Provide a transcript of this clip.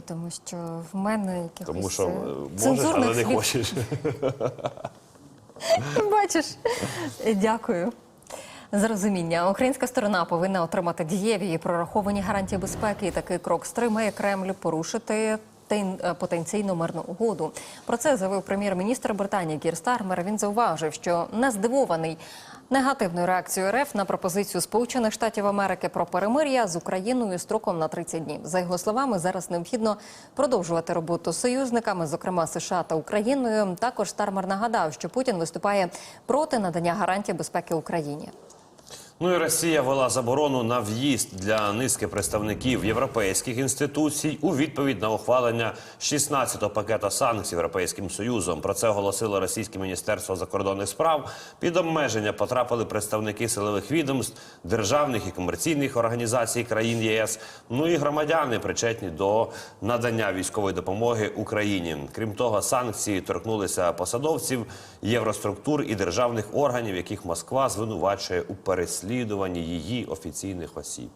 Тому що в мене якихось Тому що е, е, можеш, але не хочеш. Бачиш, Дякую. За розуміння, українська сторона повинна отримати дієві і прораховані гарантії безпеки. І такий крок стримає Кремль порушити е, потенційну мирну угоду. Про це заявив прем'єр-міністр Британії Кір Стармер. Він зауважив, що не здивований негативною реакцією РФ на пропозицію Сполучених Штатів Америки про перемир'я з Україною строком на 30 днів. За його словами, зараз необхідно продовжувати роботу з союзниками, зокрема США та Україною. Також Стармер нагадав, що Путін виступає проти надання гарантій безпеки Україні. Ну і Росія ввела заборону на в'їзд для низки представників європейських інституцій у відповідь на ухвалення 16-го пакета санкцій Європейським Союзом. Про це оголосило російське міністерство закордонних справ. Під обмеження потрапили представники силових відомств, державних і комерційних організацій країн ЄС, ну і громадяни, причетні до надання військової допомоги Україні. Крім того, санкції торкнулися посадовців євроструктур і державних органів, яких Москва звинувачує у переслідуванні її офіційних осіб.